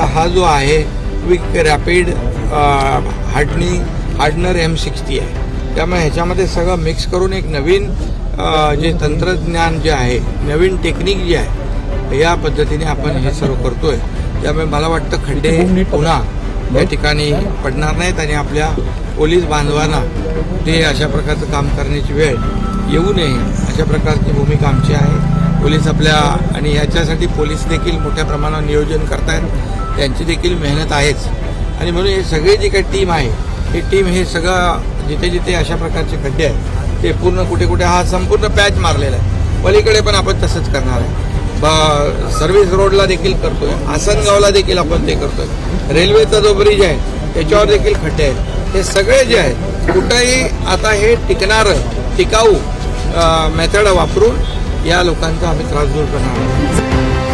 हा जो आहे quick rapid hardening hardener M sixty आहे. त्यामुळे ह्याच्यामध्ये सगळं मिक्स करून एक नवीन जे तंत्रज्ञान जे आहे नवीन टेक्निक जी आहे या पद्धतीने आपण हे सर्व करतोय. त्यामुळे मला वाटतं खड्डे पुन्हा या ठिकाणी पडणार नाहीत आणि आपल्या पोलीस बांधवांना ते अशा प्रकारचं काम करण्याची वेळ येऊ नये अशा प्रकारची भूमिका आमची आहे. पोलीस आपल्या आणि याच्यासाठी पोलीस देखील मोठ्या प्रमाणावर नियोजन करतायत. त्यांची देखील मेहनत आहेच. आणि म्हणून हे सगळे जी काही टीम आहे ही टीम हे सगळं जिथे जिथे अशा प्रकारचे खड्डे आहेत ते पूर्ण कुठे कुठे हा संपूर्ण पॅच मारलेला आहे. पलीकडे पण आपण तसंच करणार आहे. ब सर्व्हिस रोडला देखील करतोय आसनगावला देखील आपण ते करतोय. रेल्वेचा जो ब्रिज आहे त्याच्यावर देखील खड्डे आहेत. हे सगळे जे आहेत कुठंही आता हे टिकणारं टिकाऊ मेथड वापरून या लोकांचा आम्ही त्रास दूर करणार आहोत.